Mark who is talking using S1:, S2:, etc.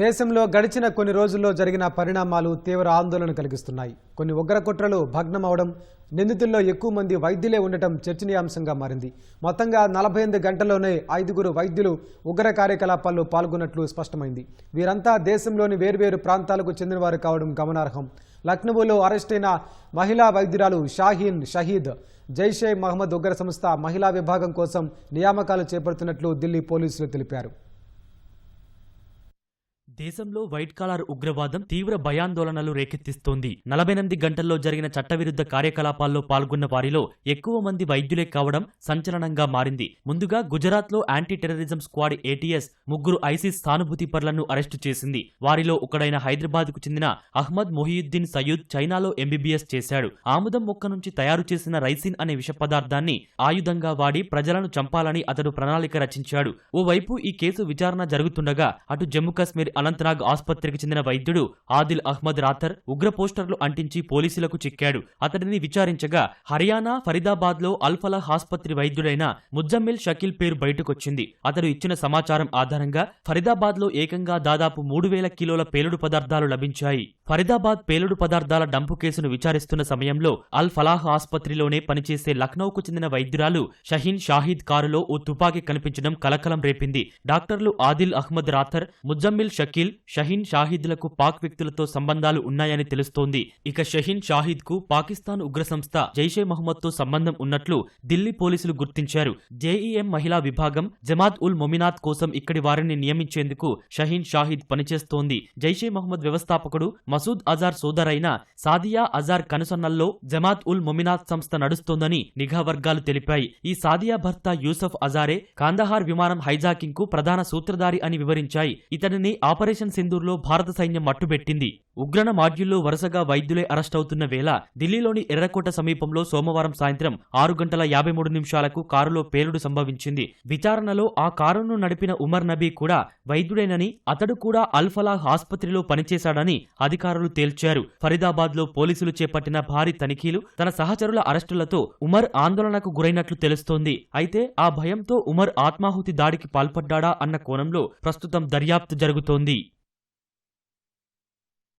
S1: దేశంలో గడిచిన కొన్ని రోజుల్లో జరిగిన పరిణామాలు తీవ్ర ఆందోళన కలిగిస్తున్నాయి. కొన్ని ఉగ్రకుట్రలు భగ్నమవడం నిందితుల్లో ఎక్కువ మంది వైద్యులే ఉండటం చర్చనీయాంశంగా మారింది. మొత్తంగా నలభై ఎనిమిది గంటల్లోనే ఐదుగురు వైద్యులు ఉగ్ర కార్యకలాపాల్లో పాల్గొన్నట్లు స్పష్టమైంది. వీరంతా దేశంలోని వేర్వేరు ప్రాంతాలకు చెందినవారు కావడం గమనార్హం. లక్నోలో అరెస్టైన మహిళా వైద్యురాలు షాహీన్ షహీద్ జైషే మహమ్మద్ ఉగ్ర సంస్థ మహిళా విభాగం కోసం నియామకాలు చేపడుతున్నట్లు ఢిల్లీ పోలీసులు తెలిపారు.
S2: దేశంలో వైట్ కాలర్ ఉగ్రవాదం తీవ్ర భయాందోళనలు రేకెత్తిస్తోంది. నలభై ఎనిమిది గంటల్లో జరిగిన చట్టవిరుద్ధ కార్యకలాపాల్లో పాల్గొన్న వారిలో ఎక్కువ మంది వైద్యులే కావడం సంచలనంగా మారింది. ముందుగా గుజరాత్లో యాంటీ టెర్రరిజం స్క్వాడ్ ఏటీఎస్ ముగ్గురు ఐసిస్ సానుభూతి పరులను అరెస్టు చేసింది. వారిలో ఒకడైన హైదరాబాద్కు చెందిన అహ్మద్ మొహియుద్దీన్ సయ్యూద్ చైనాలో ఎంబీబీఎస్ చేశాడు. ఆముదం మొక్క నుంచి తయారు చేసిన రైసిన్ అనే విష పదార్థాన్ని ఆయుధంగా వాడి ప్రజలను చంపాలని అతడు ప్రణాళిక రచించాడు. ఓవైపు ఈ కేసు విచారణ జరుగుతుండగా అటు జమ్మూ కాశ్మీర్ అనంతనాగ్ ఆసుపత్రికి చెందిన వైద్యుడు ఆదిల్ అహ్మద్ రాథర్ ఉగ్ర పోస్టర్లు అంటించి పోలీసులకు చిక్కాడు. అతడిని విచారించగా హర్యానా ఫరీదాబాద్లో అల్ఫలాహ్ ఆసుపత్రి వైద్యుడైన ముజ్జమ్మిల్ షకీల్ పేరు బయటకొచ్చింది. అతడు ఇచ్చిన సమాచారం ఆధారంగా ఫరీదాబాద్లో ఏకంగా దాదాపు మూడు వేల కిలోల పేలుడు పదార్థాలు లభించాయి. ఫరీదాబాద్ పేలుడు పదార్థాల డంపు కేసును విచారిస్తున్న సమయంలో అల్ ఫలాహ్ ఆసుపత్రిలోనే పనిచేసే లక్నౌకు చెందిన వైద్యురాలు షహీన్ షాహిద్ కారులో ఓ తుపాకీ కనిపించడం కలకలం రేపింది. డాక్టర్లు ఆదిల్ అహ్మద్ రాథర్ ముజ్జమ్మిల్ షకీల్ షహీన్ షాహిద్లకు పాక్ వ్యక్తులతో సంబంధాలు ఉన్నాయని తెలుస్తోంది. ఇక షహీన్ షాహిద్కు పాకిస్తాన్ ఉగ్ర సంస్థ జైషే మహమ్మద్తో సంబంధం ఉన్నట్లు ఢిల్లీ పోలీసులు గుర్తించారు. జేఈఎం మహిళా విభాగం జమాత్ ఉల్ మొమినాత్ కోసం ఇక్కడి వారిని నియమించేందుకు షహీన్ షాహిద్ పనిచేస్తోంది. జైషే మహమ్మద్ వ్యవస్థాపకుడు మసూద్ అజార్ సోదరైన సాదియా అజార్ కనుసన్నల్లో జమాత్ ఉల్ మొమినాత్ సంస్థ నడుస్తోందని నిఘా వర్గాలు తెలిపాయి. ఈ సాదియా భర్త యూసఫ్ అజారే కాందహార్ విమానం హైజాకింగ్కు ప్రధాన సూత్రధారి అని వివరించాయి. ఇతడిని ఆపరేషన్ సింధూర్లో భారత సైన్యం మట్టుబెట్టింది ఉగ్రణ మాడ్యూల్లో వరుసగా వైద్యులే అరెస్ట్ అవుతున్న వేళ ఢిల్లీలోని ఎర్రకోట సమీపంలో సోమవారం సాయంత్రం ఆరు గంటల యాభై మూడు నిమిషాలకు కారులో పేలుడు సంభవించింది. విచారణలో ఆ కారును నడిపిన ఉమర్ నబీ కూడా వైద్యుడేనని అతడు కూడా అల్ఫలాహ్ ఆసుపత్రిలో పనిచేశాడని అధికారులు తేల్చారు. ఫరీదాబాద్లో పోలీసులు చేపట్టిన భారీ తనిఖీలు తన సహచరుల అరెస్టులతో ఉమర్ ఆందోళనకు గురైనట్లు తెలుస్తోంది. అయితే ఆ భయంతో ఉమర్ ఆత్మాహుతి దాడికి పాల్పడ్డాడా అన్న కోణంలో ప్రస్తుతం దర్యాప్తు జరుగుతోంది. 当地